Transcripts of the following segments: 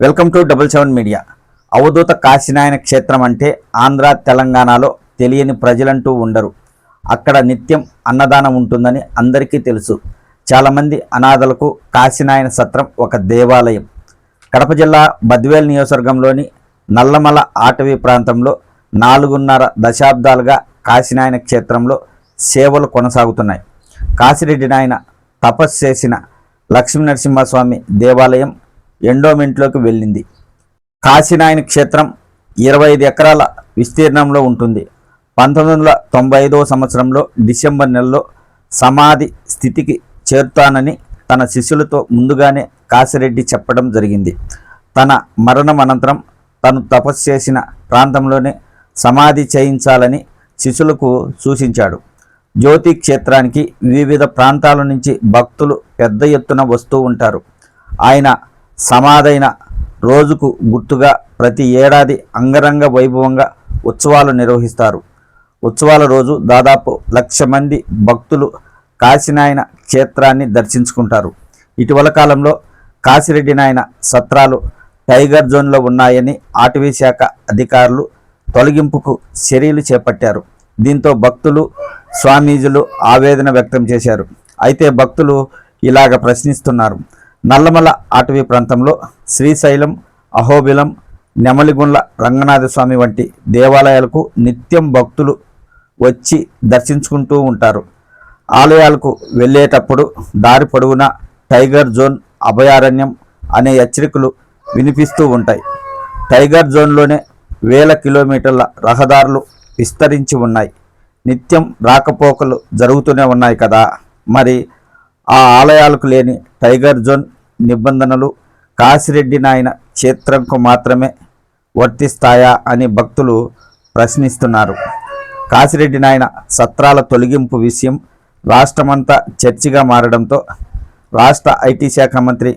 Welcome to double seven media. Avadhuta Kasinayana క్షేత్రం అంటే ఆంధ్ర తెలంగాణలో తెలియని ప్రజలంటూ ఉండరు. అక్కడ నిత్యం అన్నదానం ఉంటుందని అందరికీ తెలుసు. చాలామంది అనాథలకు కాశీనాయన సత్రం ఒక దేవాలయం. కడప జిల్లా బద్వేల్ నియోజకవర్గంలోని నల్లమల ఆటవీ ప్రాంతంలో నాలుగున్నర దశాబ్దాలుగా కాశీనాయన క్షేత్రంలో సేవలు కొనసాగుతున్నాయి. కాశిరెడ్డి నాయన తపస్సు చేసిన లక్ష్మీ నరసింహస్వామి దేవాలయం ఎండోమెంట్లోకి వెళ్ళింది. కాశీనాయన క్షేత్రం ఇరవై ఐదు ఎకరాల విస్తీర్ణంలో ఉంటుంది. పంతొమ్మిది వందల తొంభై ఐదవ సంవత్సరంలో డిసెంబర్ నెలలో సమాధి స్థితికి చేరుతానని తన శిష్యులతో ముందుగానే కాశిరెడ్డి చెప్పడం జరిగింది. తన మరణం అనంతరం తను తపస్సు చేసిన ప్రాంతంలోనే సమాధి చేయించాలని శిష్యులకు సూచించాడు. జ్యోతి క్షేత్రానికి వివిధ ప్రాంతాల నుంచి భక్తులు పెద్ద ఎత్తున వస్తూ ఉంటారు. ఆయన సమాధైన రోజుకు గుర్తుగా ప్రతి ఏడాది అంగరంగ వైభవంగా ఉత్సవాలు నిర్వహిస్తారు. ఉత్సవాల రోజు దాదాపు లక్ష మంది భక్తులు కాశీనాయన క్షేత్రాన్ని దర్శించుకుంటారు. ఇటీవల కాలంలో కాశిరెడ్డి నాయన సత్రాలు టైగర్ జోన్లో ఉన్నాయని అటవీ శాఖ అధికారులు తొలగింపుకు చర్యలు చేపట్టారు. దీంతో భక్తులు స్వామీజులు ఆవేదన వ్యక్తం చేశారు. అయితే భక్తులు ఇలాగ ప్రశ్నిస్తున్నారు. నల్లమల అటవీ ప్రాంతంలో శ్రీశైలం అహోబిలం నెమలిగుండ్ల రంగనాథ స్వామి వంటి దేవాలయాలకు నిత్యం భక్తులు వచ్చి దర్శించుకుంటూ ఉంటారు. ఆలయాలకు వెళ్ళేటప్పుడు దారి పొడవునా టైగర్ జోన్ అభయారణ్యం అనే హెచ్చరికలు వినిపిస్తూ ఉంటాయి. టైగర్ జోన్లోనే వేల కిలోమీటర్ల రహదారులు విస్తరించి ఉన్నాయి. నిత్యం రాకపోకలు జరుగుతూనే ఉన్నాయి కదా. మరి ఆ ఆలయాలకు లేని టైగర్ జోన్ నిబంధనలు కాశిరెడ్డి నాయన క్షేత్రంకు మాత్రమే వర్తిస్తాయా అని భక్తులు ప్రశ్నిస్తున్నారు. కాశిరెడ్డి నాయన సత్రాల తొలగింపు విషయం రాష్ట్రమంతా చర్చిగా మారడంతో రాష్ట్ర ఐటీ శాఖ మంత్రి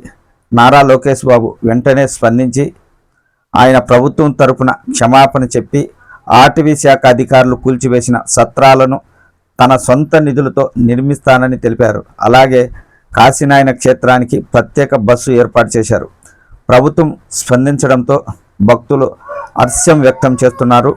నారా లోకేష్ బాబు వెంటనే స్పందించి ఆయన ప్రభుత్వం తరపున క్షమాపణ చెప్పి ఆర్టీవీ శాఖ అధికారులు కూల్చివేసిన సత్రాలను తన సొంత నిధులతో నిర్మిస్తానని తెలిపారు. అలాగే కాశీనాయన క్షేత్రానికి ప్రత్యేక బస్సు ఏర్పాటు చేశారు. ప్రభుత్వం స్పందించడంతో భక్తులు హర్ష్యం వ్యక్తం చేస్తున్నారు.